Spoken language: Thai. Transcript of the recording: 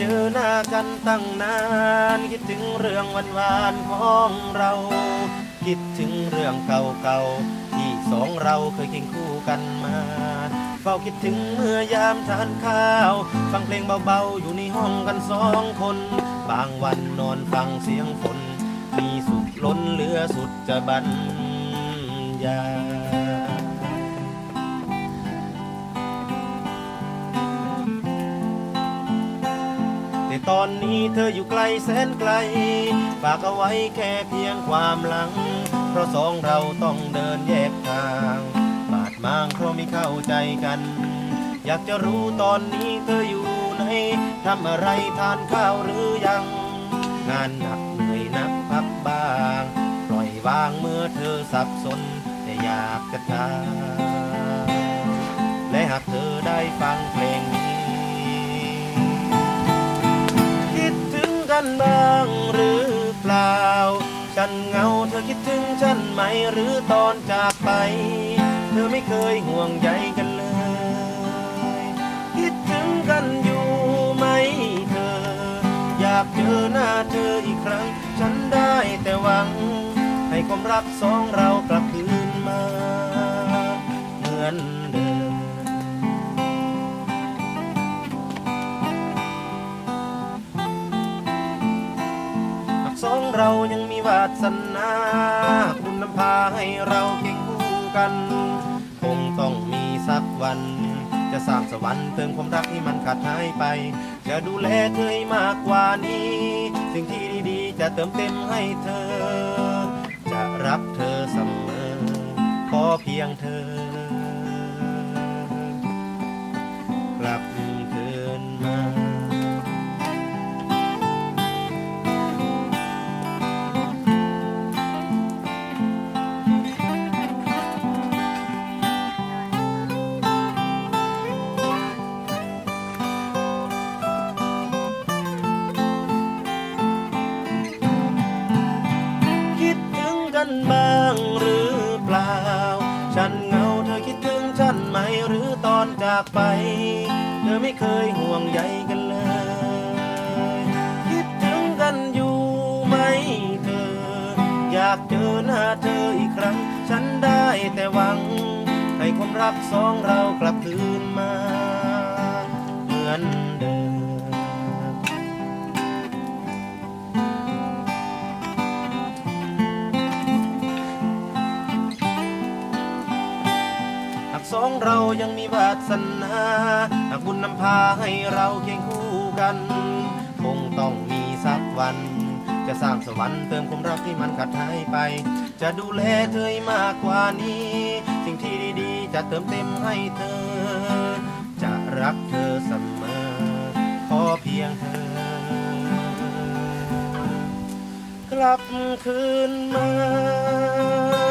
จอหน้ากันตั้งนาน คิดถึงเรื่องวันวานของเรา คิดถึงเรื่องเก่าๆที่สองเราเคยเคียงคู่กันมาเฝ้าคิดถึงเมื่อยามทานข้าว ฟังเพลงเบาๆ อยู่ในห้องกันสองคน บางวันนอนฟังเสียงฝน มีสุขล้นเหลือสุดจะบรรยาย ต่ตอนนี้เธออยู่ไกลแสนไกล ฝากเอาไว้แค่เพียงความหลัง เพราะสองเราต้องเดินแยกทางบาดมางเพราะไม่เข้าใจกัน อยากจะรู้ตอนนี้เธออยู่ไหนทำอะไรทานข้าวหรือยัง งานหนักเหนื่อยนักพักบ้าง ปล่อยวางเมื่อเธอสับสน แต่อยากจะถามและหากเธอได้ฟังเพลง นบ้างหรือเปล่า ฉันเงาเธอคิดถึงฉันไหมหรือตอนจากไป เธอไม่เคยห่วงใยกันเลย คิดถึงกันอยู่ไหมเธอ อยากเจอหน้าเธออีกครั้ง ฉันได้แต่หวัง ให้ความรักสองเรากลับคืนมา เหมือน สองเรายังมีวาสนาคุณนำพาให้เราเก่งคู่กัน คงต้องมีสักวัน จะสร้างสวรรค์เติมความรักที่มันขาดหายไป จะดูแลเธอให้มากกว่านี้ สิ่งที่ดีๆ จะเติมเต็มให้เธอ จะรักเธอเสมอ ขอเพียงเธอ หมหรือตอนจากไป เธอไม่เคยห่วงใยกันเลย คิดถึงกันอยู่ไหมเธอ อยากเจอหน้าเธออีกครั้ง ฉันได้แต่หวัง ให้ความรักสองเรากลับคืนมา เหมือนเดิม สองเรายังมีวาสนาหากบุญนำพาให้เราเคียงคู่กัน คงต้องมีสักวัน จะสร้างสวรรค์เติมความรักที่มันขาดหายไป จะดูแลเธอมากกว่านี้ สิ่งที่ดีๆ จะเติมเต็มให้เธอ จะรักเธอเสมอ ขอเพียงเธอ กลับคืนมา